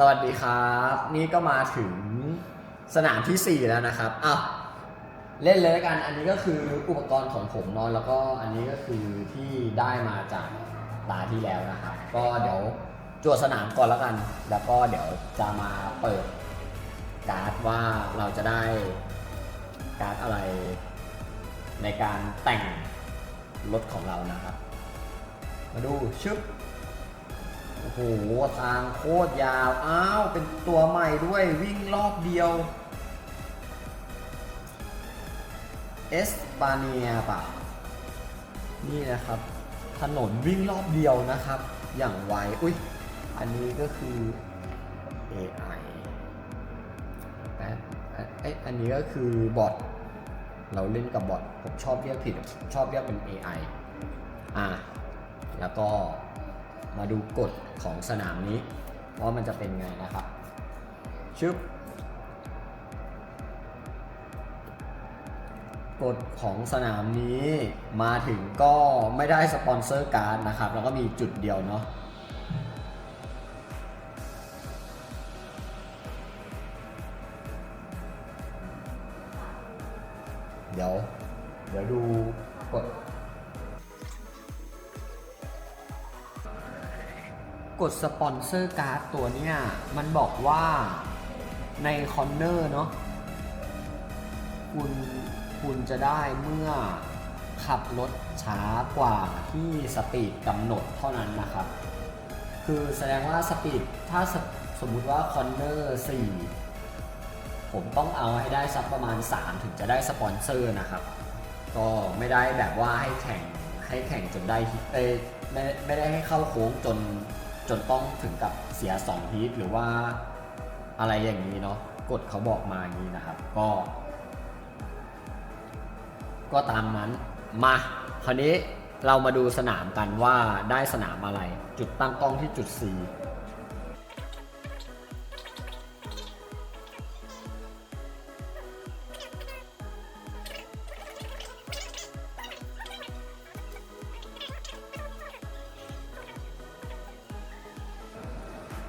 สวัสดีครับ นี่ก็มาถึงสนามที่ 4 แล้วนะครับอ้าเล่นเลยกัน อันนี้ก็คืออุปกรณ์ของผมนอะแล้วก็อันนี้ก็คือที่ได้มาจากตาที่แล้วนะครับ ก็เดี๋ยวจวดสนามก่อนแล้วกัน แล้วก็เดี๋ยวจะมาเปิดการ์ดว่าเราจะได้การ์ดอะไรในการแต่งรถของเรานะครับ มาดูชึบ โอ้โหทางโคตรยาว อ้าว เป็นตัวใหม่ด้วยวิ่งรอบเดียว เอสปาเนียปะนี่นะครับ ถนนวิ่งรอบเดียวนะครับ อย่างไว อุ้ย อันนี้ก็คือ AI แป๊บเอ้ยอันนี้ก็คือบอทเราเล่นกับบอทผมชอบเรียกผิดชอบเรียกเป็น AI อะแล้วก็ มาดูกฎของสนามนี้ว่ามันจะเป็นไงนะครับชึบกฎของสนามนี้มาถึงก็ไม่ได้สปอนเซอร์การ์ดนะครับ แล้วก็มีจุดเดียวเนาะ สปอนเซอร์การ์ดตัวเนี้ยมันบอกว่าในคอนเนอร์เนาะคุณคุณจะได้เมื่อขับรถช้ากว่าที่สปีดกำหนดเท่านั้นนะครับ คือแสดงว่าสปีดถ้าสสมมุติว่าคอนเนอร์4ผมต้องเอาให้ได้สักประมาณ 3 ถึงจะได้สปอนเซอร์นะครับ ก็ไม่ได้แบบว่าให้แข่งให้แข่งจนได้เอไม่ไม่ได้ให้เข้าโค้งจน จนต้องถึงกับเสีย2ฮีทหรือว่าอะไรอย่างนี้เนาะกฎเขาบอกมาอย่างนี้นะครับ ก็ ก็ตามนั้นมาคราวนี้เรามาดูสนามกันว่าได้สนามอะไร จุดตั้งกล้องที่จุด 4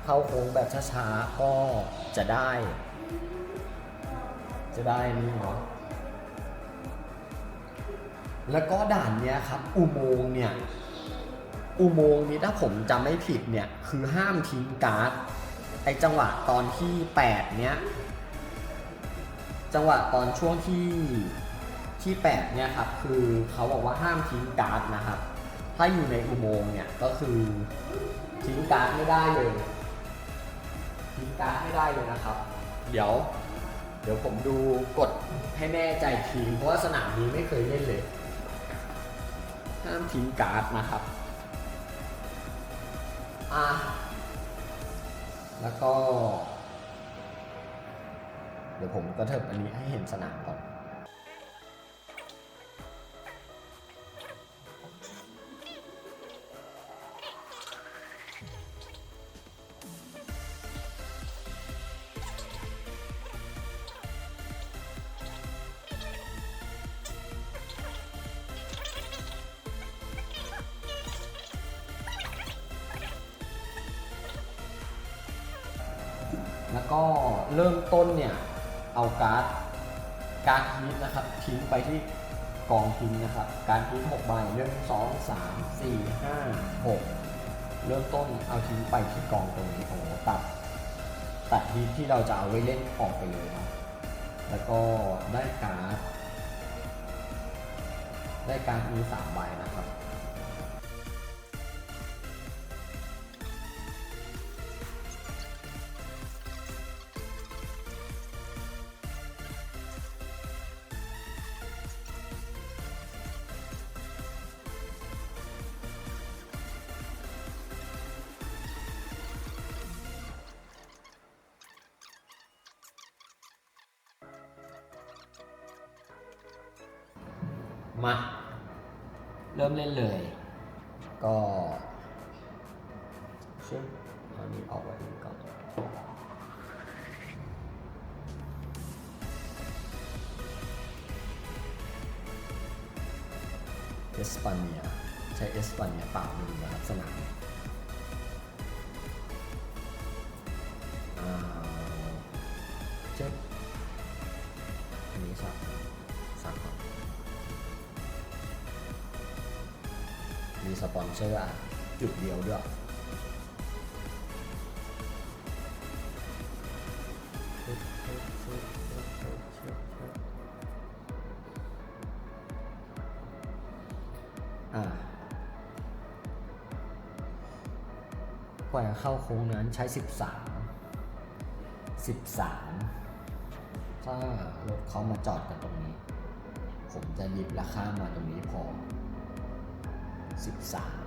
เข้าโค้งแบบช้าๆ ก็จะได้ จะได้นี่เนาะแล้วก็ด่านเนี้ยครับ อุโมงค์เนี่ย อุโมงค์นี้ถ้าผมจำไม่ผิดเนี่ย คือห้ามทิ้งการ์ดไอจังหวะตอนที่ 8 เนี้ย จังหวะตอนช่วงที่ที่ 8 เนี่ยครับ คือเขาบอกว่าห้ามทิ้งการ์ดนะครับ ถ้าอยู่ในอุโมงค์เนี่ย ก็คือทิ้งการ์ดไม่ได้เลย ทิ้งการ์ดไม่ได้เลยนะครับ เดี๋ยว เดี๋ยวผมดูกดให้แน่ใจทีมเพราะว่าสนามนี้ไม่เคยเล่นเลย ห้ามทิ้งการ์ดนะครับ อะ แล้วก็ เดี๋ยวผมก็เถิบอันนี้ให้เห็นสนามก่อน แล้วก็เริ่มต้นเนี่ย เอาการ์ดการ์ดฮีนะครับ ทิ้งไปที่กองทิ้งนะครับ การทิ้งหกใบหนึ่งสองสามสี่ห้าหกเริ่มต้นเอาทิ้งไปที่กองตรงนี้โอ้โหตัดตัดฮีทที่เราจะเอาไว้เล่นออกไปเลยนะแล้วก็ได้การ์ดได้การ์ดมีสามใบนะครับ เริ่มเล่นเลย ก็เชื่อเอานี้ออกไว้ก่อนเอสปาเนียใช้เอสปาเนียเปล่ามือนะครับสนามสป อนเซอร์อะจุดเดียวด้วยอ่ากว่าจะเข้าโค้งนั้นใช้ 13 13 ถ้ารถเขามาจอดกันตรงนี้ ผมจะดิบราคามาตรงนี้พอ 13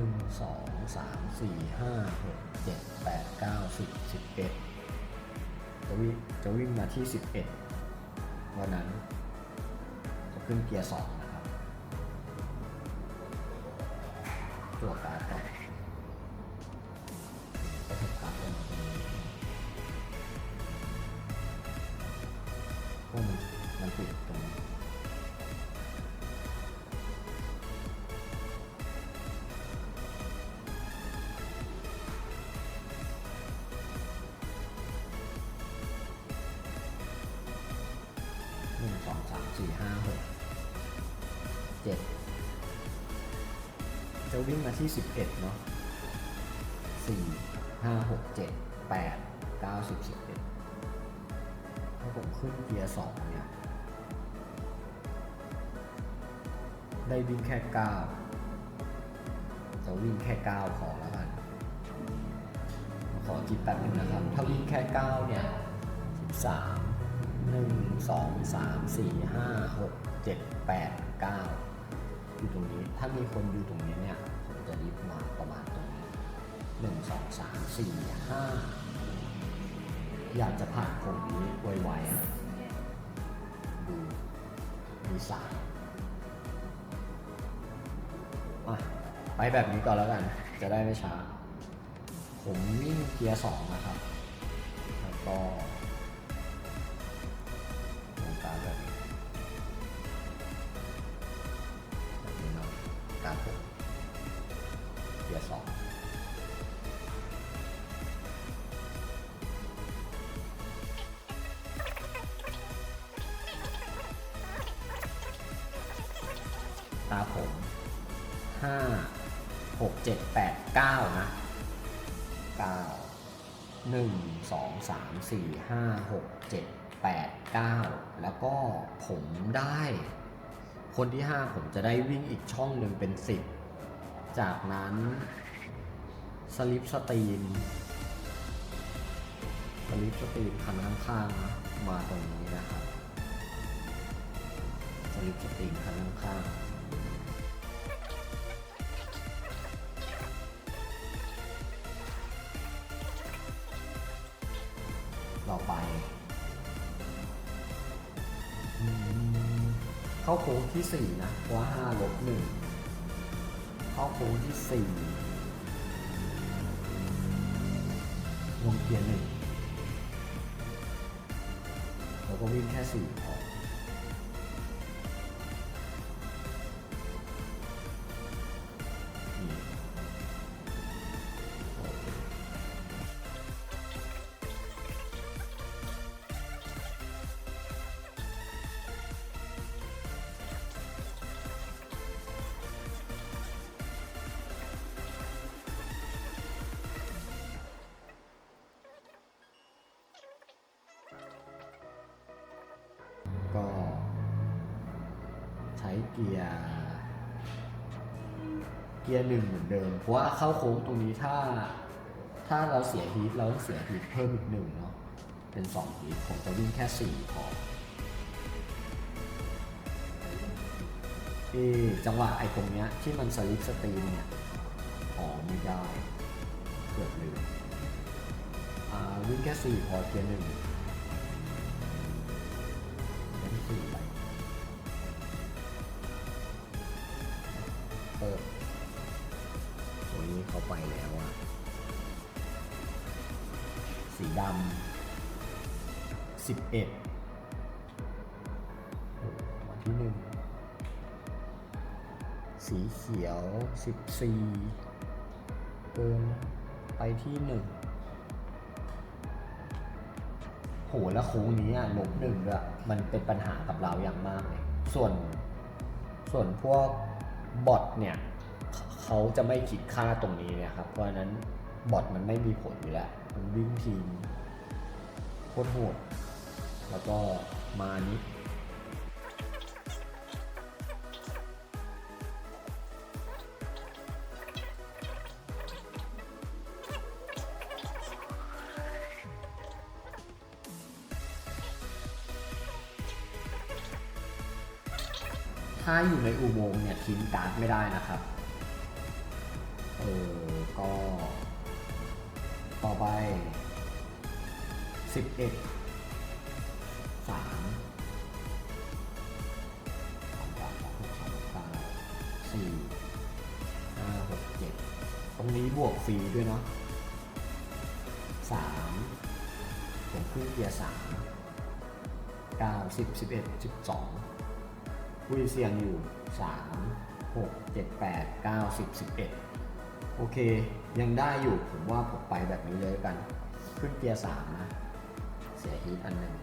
นึ่งสองสามสี่ห้าหกเจ็ดแปดเก้าสิบสิบเอ็ดจะวิ่งจะวิ่งมาที่สิบเอ็ดวันนั้นจะขึ้นเกียร์สองนะครับตัวการ์ดก่อน จะวิ่งมาที่ 11 เนาะ4 5 6 7 8 9 10 11ถ้าผมขึ้นเกียร์2เนี่ย ได้วิ่งแค่ 9 จะวิ่งแค่ 9 ขอแล้วกัน ขอจิบแป๊บนึงนะครับ ถ้าวิ่งแค่ 9 เนี่ย 13 1 2 3 4 5 6 7 8 9 อยู่ตรงนี้ ถ้ามีคนอยู่ตรงนี้เนี่ยผมจะรีบมาประมาณตรงนี้หนึ่งสองสามสี่ห้าอยากจะผ่านโค้งนี้ไวๆอะดูมีสามไปแบบนี้ก่อนแล้วกัน จะได้ไม่ช้า ผมวิ่งเกียร์สองนะครับ แล้วก็ารผมเกียร์สองตาผมห้าหกเจ็ดแปดเก้านะเก้าหนึ่งสองสามสี่ห้าหกเจ็ดแปดเก้าแล้วก็ผมได้ คนที่ห้าผมจะได้วิ่งอีกช่องหนึ่งเป็นสิบจากนั้นสลิปสตรีมสลิปสตรีมคันข้างๆมาตรงนี้นะครับสลิปสตรีมคันข้างๆต่อไป เข้าโค้งที่สี่นะเพราะว่าห้าลบหนึ่งเข้าโค้งที่สี่ลงเกียร์หนึ่งแล้วก็วิ่งแค่สี่พอ ว่าเข้าโค้งตรงนี้ถ้า ถ้าเราเสียฮีทเราต้องเสียฮีทเพิ่มอีกหนึ่งเนาะเป็นสองฮีทผมจะวิ่งแค่สี่พอเอจังหวะไอ้ตรงเนี้ยที่มันสลิปสตรีมเนี่ยอ๋อไม่ได้เกือบลืมอ่าวิ่งแค่สี่พอเกียร์หนึ่ง สีดำสิบเอ็ดวันที่หนึ่งสีเขียวสิบสี่เกินไปที่หนึ่งโหแล้วโค้งนี้อะลบหนึ่งด้วยมันเป็นปัญหากับเราอย่างมากเลยส่วนส่วนพวกบอทเนี่ยเขาเขาจะไม่คิดค่าตรงนี้เนี่ยครับ เพราะฉะนั้น บอทมันไม่มีผลอยู่แล้ว มันวิ่งทีมโคตรโหด แล้วก็มานี้ถ้าอยู่ในอุโมงค์เนี่ยทิ้งการ์ดไม่ได้นะครับ เออก็ ต่อไป 11 3 4 5 6 7 ตรงนี้บวกฟรีด้วยเนาะ3ผมขึ้นเกียร์3 9 10 11 12คุยเสียงอยู่ 3 6 7 8 9 10 11 โอเค ยังได้อยู่ผมว่าผมไปแบบนี้เลยกัน ขึ้นเกียร์3นะ เสียฮีทอันหนึ่ง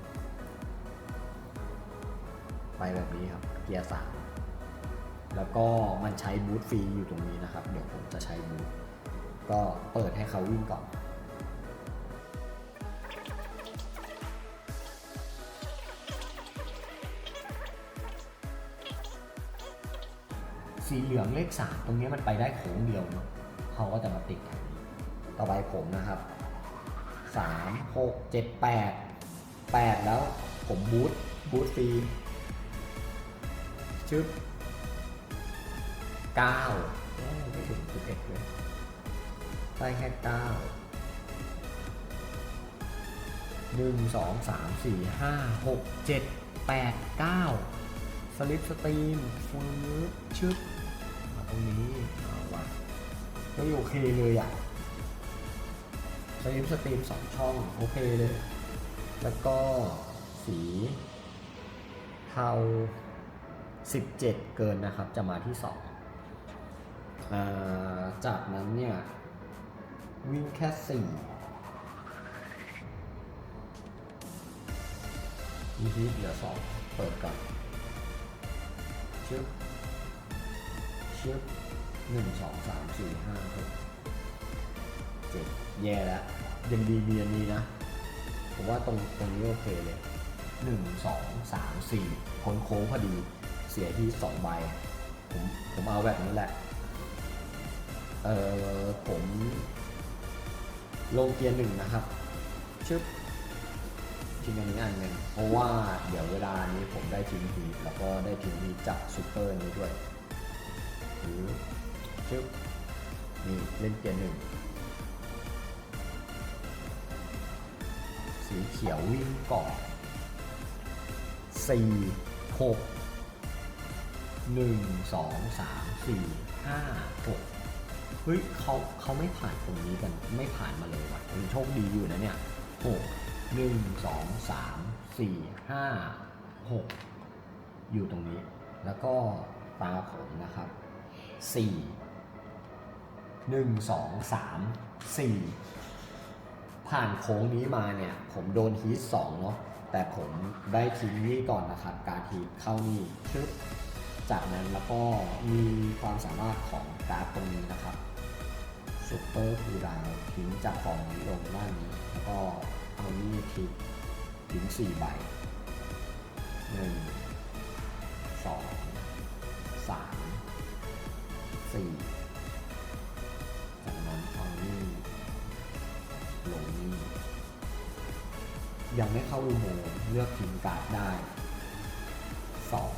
ไปแบบนี้ครับ เกียร์3แล้วก็มันใช้บูทฟรีอยู่ตรงนี้นะครับ เดี๋ยวผมจะใช้บูทก็เปิดให้เขาวิ่งก่อนสีเหลืองเลขสามตรงนี้มันไปได้โค้งเดียวเนาะ เขาก็จะมาติดแถวนี้ต่อไปผมนะครับสามหกเจ็ดแปดแปดแล้วผมบูทบูทฟรีชึบเก้าโอ้ไม่ถึงสิบเอ็ดเลยได้แค่เก้าหนึ่งสองสามสี่ห้าหกเจ็ดแปดเก้าสลิปสตรีมฟืบชึบมาตรงนี้เอาวะ ก็โอเคเลยอะสลิปสตรีมสองช่องโอเคเลย แล้วก็สีเทา17 เกินนะครับ จะมาที่2อาจากนั้นเนี่ย วิ่งแค่4มีฮีทเหลือ 2 เปิดก่อนชึบชึบ หนึ่งสองสามสี่ห้าหกเจ็ดแย่แล้วยังดีมีอันนี้นะ ผมว่าตรงตรงนี้โอเคเลยหนึ่งสองสามสี่พ้นโค้งพอดีเสียที่สองใบ ผมผมเอาแบบนี้แหละ เออผมลงเกียร์หนึ่งนะครับ ชึบทิ้งอันนี้อันหนึ่งเพราะว่าเดี๋ยวเวลานี้ผมได้ทิ้งทีแล้วก็ได้ทิ้งทีจากซูเปอร์นี้ด้วยหรือ ชึบนี่เล่นเกียร์หนึ่งสีเขียววิ่งก่อนสี่หกหนึ่งสองสามสี่ห้าหกเฮ้ยเขาเขาไม่ผ่านตรงนี้กันไม่ผ่านมาเลยว่ะผมโชคดีอยู่นะเนี่ยหกหนึ่งสองสามสี่ห้าหกอยู่ตรงนี้ แล้วก็ตาผมนะครับสี่ หนึ่งสองสามสี่ผ่านโค้งนี้มาเนี่ย ผมโดนฮีทสองเนาะแต่ผมได้ทิ้งนี่ก่อนนะครับ การฮีทเข้านี่ชึบจากนั้นแล้วก็มีความสามารถของการ์ดตรงนี้นะครับซูเปอร์คูดาวทิ้งจากของนี้ลงด้านนี้ แล้วก็เอานี่ทิ้งทิ้งสี่ใบหนึ่งสองสามสี่ ยังไม่เข้าอุโมงค์เลือกทิ้งการ์ดได้สอง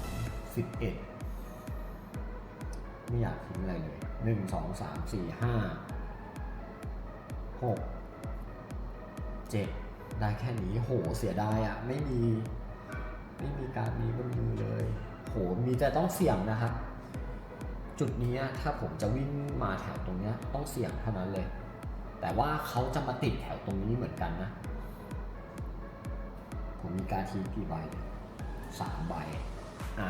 สิบเอ็ดไม่อยากทิ้งอะไรเลยหนึ่งสองสามสี่ห้าหกเจ็ดได้แค่นี้ โหเสียดายอะไม่มี ไม่มีการดนี้บนมือเลย โห มีแต่ต้องเสี่ยงนะครับ จุดนี้ถ้าผมจะวิ่งมาแถวตรงนี้ต้องเสี่ยงเท่านั้นเลย แต่ว่าเขาจะมาติดแถวตรงนี้เหมือนกันนะ มีการทีกี่ใบสามใบ อะ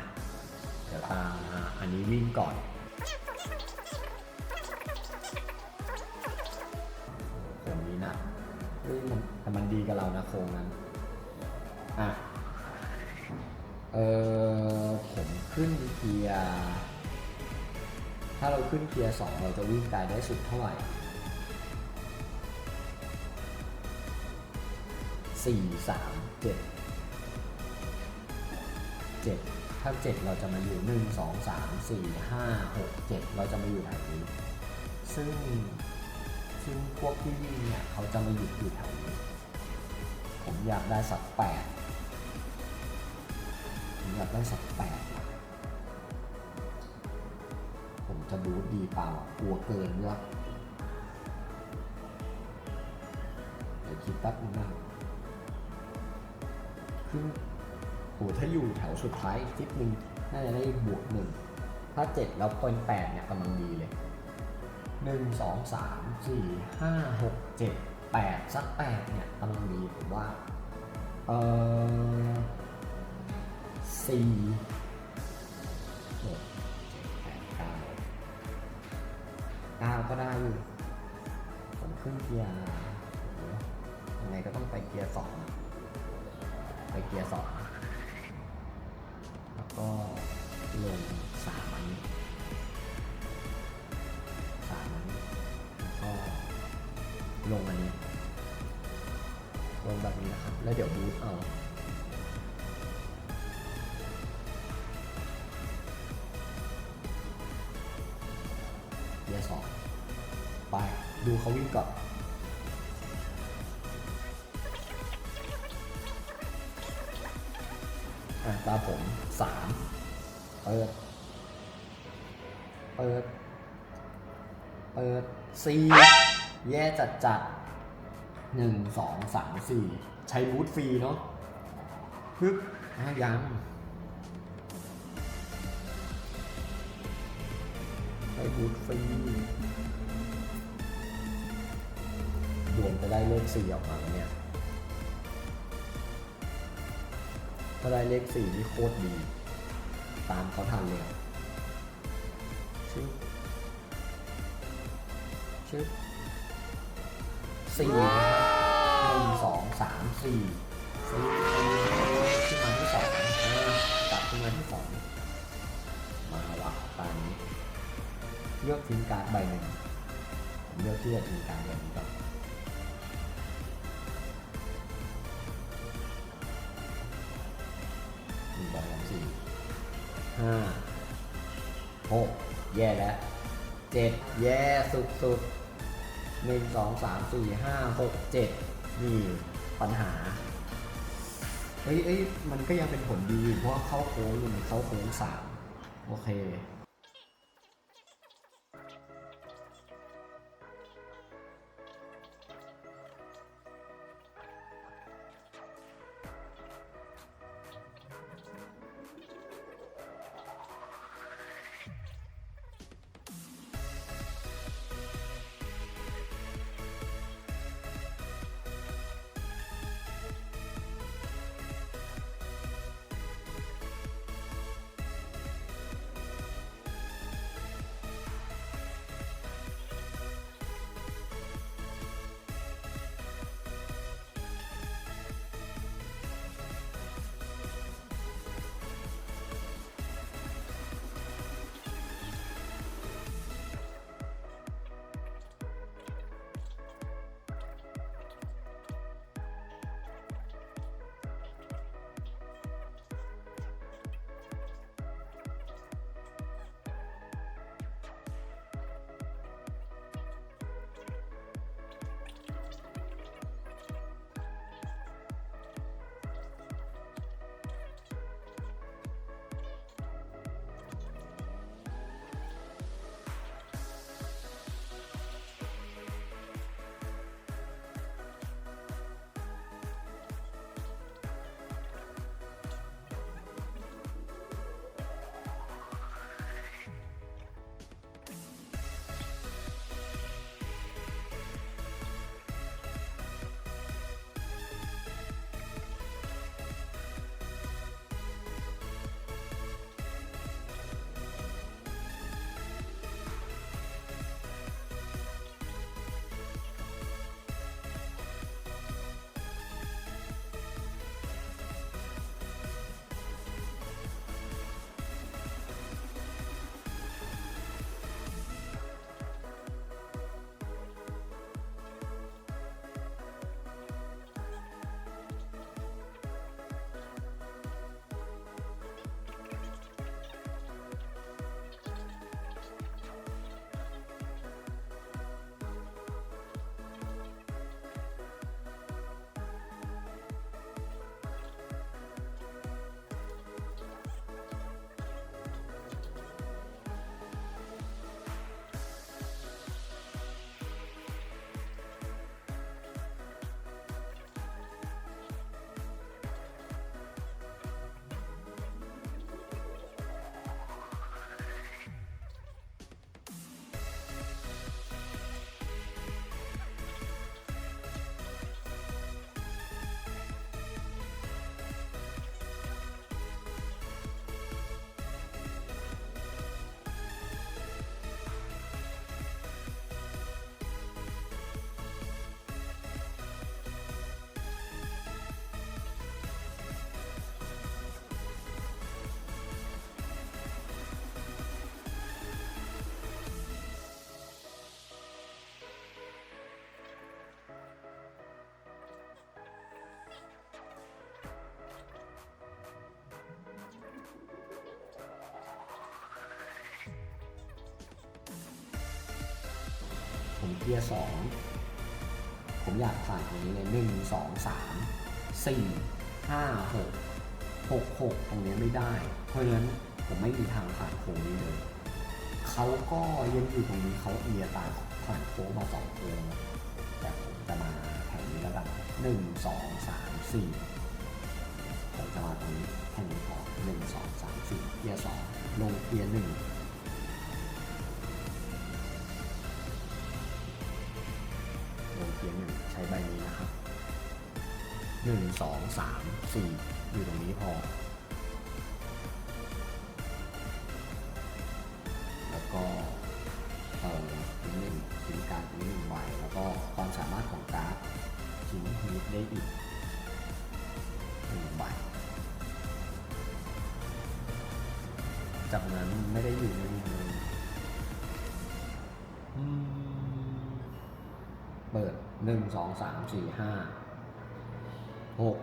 เดี๋ยวตาอันนี้วิ่งก่อนโค้งนี้นันแต่มันดีกับเรานะโค้งนั้น อะ เออผมขึ้นเกียร์ ถ้าเราขึ้นเกียร์สองเราจะวิ่งได้ได้สุดเท่าไหร่ สี่สามเจ็ดเจ็ดถ้าเจ็ดเราจะมาอยู่หนึ่งสองสามสี่ห้าหกเจ็ดเราจะมาอยู่แถวนี้ ซึ่งซึ่งพวกที่วิ่งเนี่ยเขาจะมาหยุดอยู่แถวนี้ ผมอยากได้สักแปดผมอยากได้สักแปดผมจะบูทดีเปล่ากลัวเกินด้วยเดี๋ยวคิดแป๊บนึงนะ คือโหถ้าอยู่แถวสุดท้ายทิศหนึ่งน่าจะได้บวกหนึ่งถ้าเจ็ดแล้วเป็นแปดเนี่ยกำลังดีเลยหนึ่งสองสามสี่ห้าหกเจ็ดแปดสักแปดเนี่ยกำลังดีผมว่า เออสี่หกเจ็ดแปดเก้าเก้าก็ได้อยู่ผมขึ้นเกียร์ยังไงก็ต้องไปเกียร์สอง เกียร์สองแล้วก็ลงสามอันนี้สามอันนี้แล้วก็ลงอันนี้ลงแบบนี้นะครับ แล้วเดี๋ยวบูทเอาเกียร์สองไปดูเขาวิ่งก่อน อะตาผมสามเปิด เปิด เปิดสี่แย่จัดจัดหนึ่งสองสามสี่ใช้บูทฟรีเนาะปึ๊บอะยังใช้บูทฟรีดวงจะได้เลขสี่ออกมาแล้ว ถ้าได้เลขสี่นี่โคตรดี ตามเขาทันเลยชึบชึบสี่นะครับหนึ่งสองสามสี่สี่ขึ้นมาที่สองอ่ากลับขึ้นมาที่สองมาวะตามนี้เลือกทิ้งการ์ดใบหนึ่งผมเลือกที่จะทิ้งการ์ดใบนี้ก่อน สุดหนึ่งสองสามสี่ห้าหกเจ็ดนี่ปัญหาเอ้ยเอ้ยมันก็ยังเป็นผลดีอยู่เพราะเข้าโค้งอยู่งเข้าโค้งสามโอเค กียร์สองผมอยากผ่านตรงนี้เลยหนึ่งสองสามสี่ห้าหกหกหกตรงนี้ไม่ได้ เพราะฉะนั้นผมไม่มีทางผ่านโค้งนี้เลยเขาก็ยังอยู่ตรงนี้เขาเอียตามผ่านโค้งมาสองโค้งแต่ผมจะมาแถวนี้แล้วกันหนึ่งสองสามสี่ผมจะมาตรงนี้แค่นี้พอหนึ่งสองสามสี่เกียร์สองลงเกียร์หนึ่ง เกียร์หนึ่งใช้ใบนี้นะครับหนึ่งสองสามสี่อยู่ตรงนี้พอ สองสามสี่ห้าหก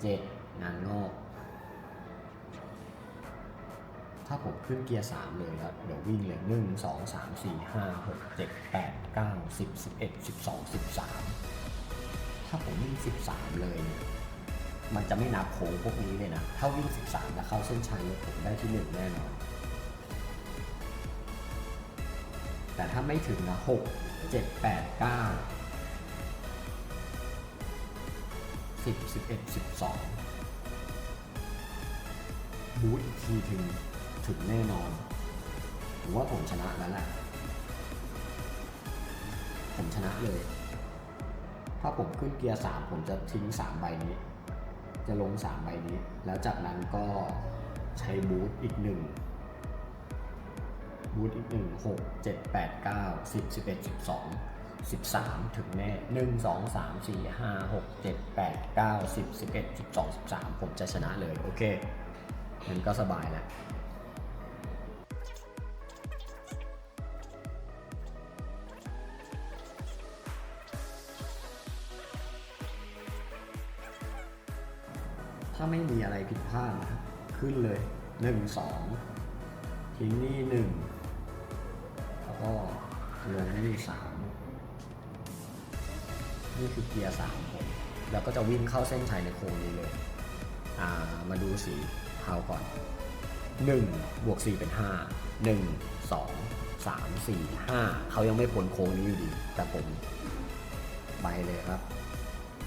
เจ็ดงานงอก ถ้าผมขึ้นเกียร์3เลยครับ เดี๋ยววิ่งเลย1 2 3 4 5 6 7 8 9 10 11 12 13ถ้าผมวิ่ง13เลยเนี่ยมันจะไม่นับโค้งพวกนี้เลยนะ ถ้าวิ่ง 13 แล้วเข้าเส้นชัยเนี่ยผมได้ที่ 1 แน่นอน แต่ถ้าไม่ถึงนะ 6 7 8 9 10 11 12บูทอีกทีถึงถึงแน่นอน ผมว่าผมชนะแล้วแหละผมชนะเลย ถ้าผมขึ้นเกียร์สามผมจะทิ้งสามใบนี้ จะลงสามใบนี้ แล้วจากนั้นก็ใช้บูทอีกหนึ่งบูทอีกหนึ่งหกเจ็ดแปดเก้าสิบสิบเอ็ดสิบสอง สิบสามถึงแน่หนึ่งสองสามสี่ห้าหกเจ็ดแปดเก้าสิบสิบเอ็ดสิบสองสิบสามผมจะชนะเลย โอเคมันก็สบายแล้วถ้าไม่มีอะไรผิดพลาดนะขึ้นเลยหนึ่งสองทิ้งนี่หนึ่งแล้วก็ลงนี่สาม นี่คือเกียร์สามผมแล้วก็จะวิ่งเข้าเส้นชัยในโค้งนี้เลยอ่ามาดูสีเท้าก่อน1บวก4เป็น 5 1 2 3 4 5 เขายังไม่พ้นโค้งนี้อยู่ดี แต่ผมไปเลยครับ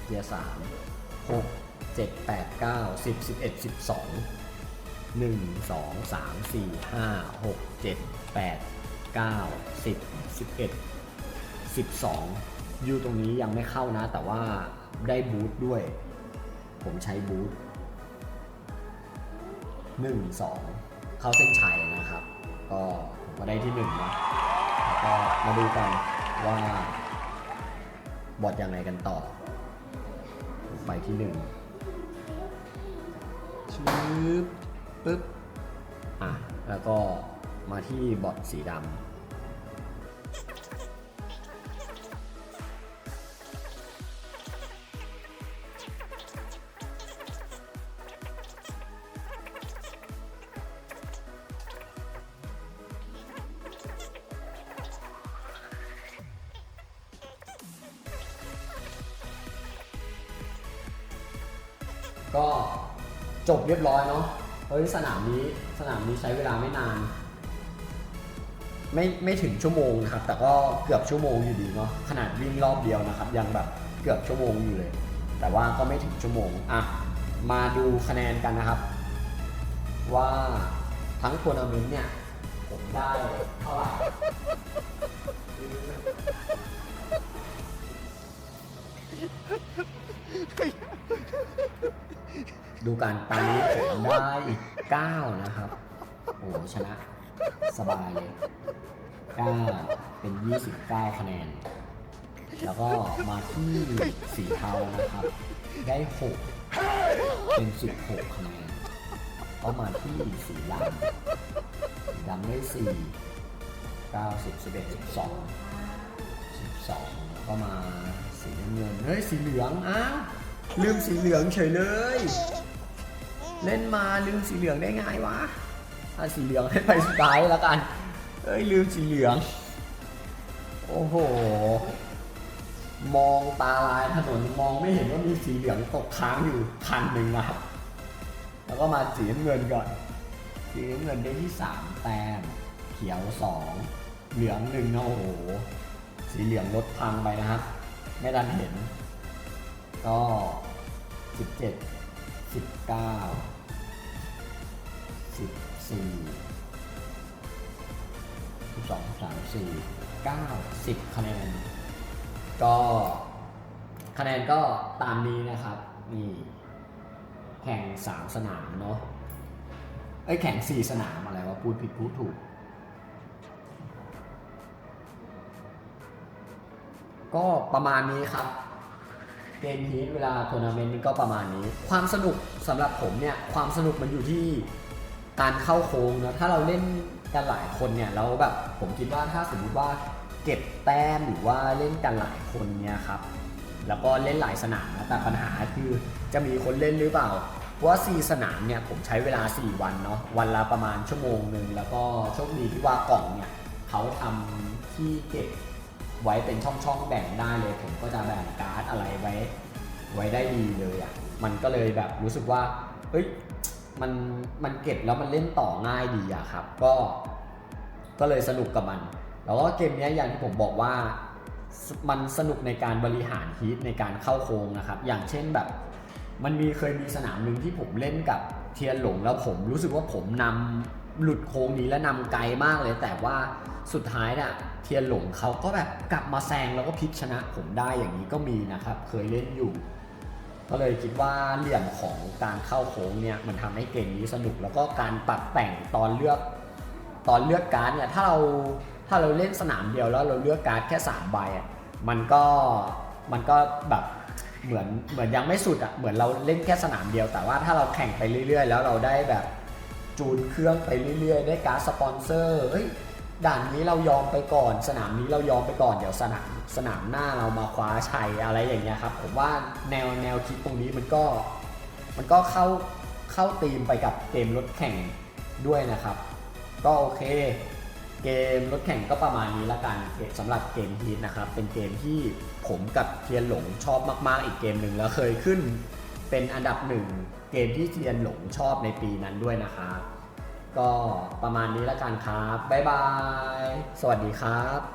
เกียร์3 6 7 8 9 10 11 12 1 2 3 4 5 6 7 8 9 10 11 12อ ยู่ตรงนี้ยังไม่เข้านะ แต่ว่าได้บูทด้วย ผมใช้บูทหนึ่งสองเข้าเส้นชัยนะครับ ก็ผมก็ได้ที่หนึ่งนะแล้วก็มาดูกันว่าบอดยังไงกันต่อผมไปที่หนึ่งชืบปึ๊บอะแล้วก็มาที่บอดสีดำ ร้อยเนาะเฮ้ยสนามนี้สนามนี้ใช้เวลาไม่นาน ไม่ไม่ถึงชั่วโมงนะครับ แต่ก็เกือบชั่วโมงอยู่ดีเนาะขนาดวิ่งรอบเดียวนะครับ ยังแบบเกือบชั่วโมงอยู่เลย แต่ว่าก็ไม่ถึงชั่วโมงอะมาดูคะแนนกันนะครับ ว่าทั้งทัวร์นาเมนต์เนี่ยผมได้เท่าไหร่ ดูการตอนนี้ผมได้อีก9นะครับ โอ้โหชนะ สบายเลย9เป็น29คะแนน แล้วก็มาที่สีเทานะครับ ได้6เป็น16คะแนนก็มาที่สีดำสีดำได้4 9 10 11 12 12แล้วก็มาสีน้ำเงินเฮ้ยสีเหลืองอ้าวลืมสีเหลืองเฉยเลย เล่นมาลืมสีเหลืองได้ไงวะอะสีเหลืองให้ไปสุดท้ายแล้วกัน เอ้ยลืมสีเหลืองโโอ้โห มองตาลายถนนมองไม่เห็นว่ามีสีเหลืองตกค้างอยู่คันหนึ่งนะครับ แล้วก็มาสีน้ำเงินก่อน สีน้ำเงินได้ที่สามแต้ม เขียวสองเหลืองหนึ่งนะโอ้โห สีเหลืองลดพังไปนะครับ ไม่ดันเห็น ก็สิบเจ็ดสิบเก้า สิบสี่สิบสองสามสี่เก้าสิบคะแนน ก็คะแนนก็ตามนี้นะครับนี่แข่งสามสนามเนาะเอ้แข่งสี่สนามอะไรวะพูดผิดพูดถูก ก็ประมาณนี้ครับเกมฮีทเวลาทัวร์นาเมนต์นี้ก็ประมาณนี้ ความสนุกสำหรับผมเนี่ย ความสนุกมันอยู่ที่ การเข้าโค้งเนอะถ้าเราเล่นกันหลายคนเนี่ยแล้วแบบผมคิดว่าถ้าสมมุติว่าเก็บแต้มหรือว่าเล่นกันหลายคนเนี่ยครับแล้วก็เล่นหลายสนามนะแต่ปัญหาคือจะมีคนเล่นหรือเปล่าว่าสี่สนามเนี่ยผมใช้เวลา 4 วันเนาะวันละประมาณชั่วโมงหนึ่งแล้วก็โชคดีที่ว่ากล่องเนี่ยเขาทำที่เก็บไว้เป็นช่องๆแบ่งได้เลย ผมก็จะแบ่งการ์ดอะไรไว้ ไว้ได้ดีเลยอะ่ะมันก็เลยแบบรู้สึกว่าเฮ้ย มันมันเก็บแล้วมันเล่นต่อง่ายดีอะครับ ก็ก็เลยสนุกกับมัน แล้วก็เกมนี้อย่างที่ผมบอกว่ามันสนุกในการบริหารฮีทในการเข้าโค้งนะครับ อย่างเช่นแบบ มันมีเคยมีสนามหนึ่งที่ผมเล่นกับเทียนหลงแล้วผมรู้สึกว่าผมนำหลุดโค้งนี้และนำไกลมากเลย แต่ว่าสุดท้ายเนี่ยเทียนหลงเขาก็แบบกลับมาแซงแล้วก็พลิกชนะผมได้อย่างนี้ก็มีนะครับ เคยเล่นอยู่ ก็เลยคิดว่าเหลี่ยมของการเข้าโค้งเนี่ยมันทำให้เกมนี้สนุกแล้วก็การปรับแต่งตอนเลือกตอนเลือกการ์ดเนี่ยถ้าเราถ้าเราเล่นสนามเดียวแล้วเราเลือกการ์ดแค่3ใบอะมันก็มันก็แบบเหมือนเหมือนยังไม่สุดอะเหมือนเราเล่นแค่สนามเดียว แต่ว่าถ้าเราแข่งไปเรื่อย ๆ แล้วเราได้แบบจูนเครื่องไปเรื่อย ๆ ได้การ์ดสปอนเซอร์เอ้ย ด่านนี้เรายอมไปก่อน สนามนี้เรายอมไปก่อนเดี๋ยวสนามสนามหน้าเรามาคว้าชัยอะไรอย่างเงี้ยครับผมว่าแนวแนวคิดตรงนี้มันก็มันก็เข้าเข้าธีมไปกับเกมรถแข่งด้วยนะครับ ก็โอเค เกมรถแข่งก็ประมาณนี้ละกันสำหรับเกมฮีทนะครับเป็นเกมที่ผมกับเทียนหลงชอบมาก ๆ อีกเกมหนึ่งแล้วเคยขึ้นเป็นอันดับหนึ่งเกมที่เทียนหลงชอบในปีนั้นด้วยนะครับ ก็ประมาณนี้แล้วกันครับ บ๊ายบาย สวัสดีครับ